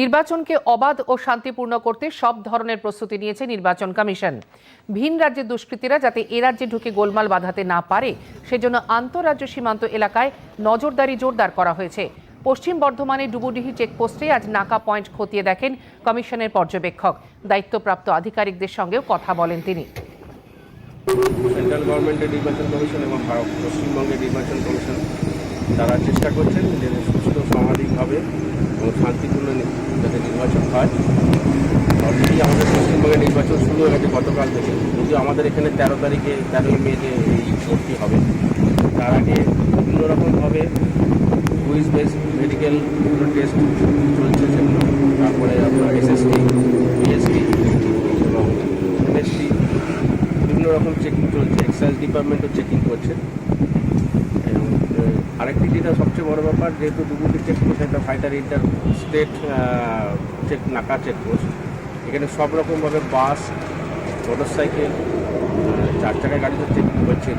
নির্বাচনকে অবাধ ও শান্তিপূর্ণ করতে সব ধরনের প্রস্তুতি নিয়েছে নির্বাচন কমিশন। ভিন রাজ্যের দুষ্কৃতীরা যাতে এ রাজ্যে ঢুকে গোলমাল বাঁধাতে না পারে, সেজন্য আন্তঃরাজ্য সীমান্ত এলাকায় নজরদারি জোরদার করা হয়েছে। পশ্চিম বর্ধমানের ডুবুডিহি চেকপোস্টে আজ নাকা পয়েন্ট খতিয়ে দেখেন কমিশনের পর্যবেক্ষক। দায়িত্বপ্রাপ্ত আধিকারিকদের সঙ্গেও কথা বলেন তিনি। সেন্ট্রাল গভর্নমেন্টের নির্বাচন কমিশন এবং পশ্চিমবঙ্গের নির্বাচন কমিশন তারা চেষ্টা করছেন যে সুস্থ এবং শান্তিপূর্ণ যাতে নির্বাচন হয়। অলরেডি আমাদের পশ্চিমবঙ্গে নির্বাচন শুরু হয়ে গেছে গতকাল থেকে। যদিও আমাদের এখানে তেরো তারিখে, তেরোই মে যে এই ভোটটি হবে, তার আগে বিভিন্ন রকমভাবে কুইজ বেস মেডিকেল টেস্ট চলছে সেগুলো। তারপরে আপনার এসএসটি বিএসটি এবং এমএসটি বিভিন্ন রকম চেকিং চলছে। এক্সাইজ ডিপার্টমেন্টও চেকিং করছে। আরেকটি যেটা সবচেয়ে বড় ব্যাপার, যেহেতু দুগুটি চেকপোস্ট একটা ফাইটার ইন্টার স্টেট চেক নাকা চেকপোস্ট এখানে সব রকমভাবে বাস মোটর সাইকেল চার চাকায় গাড়ি তো চেক হচ্ছে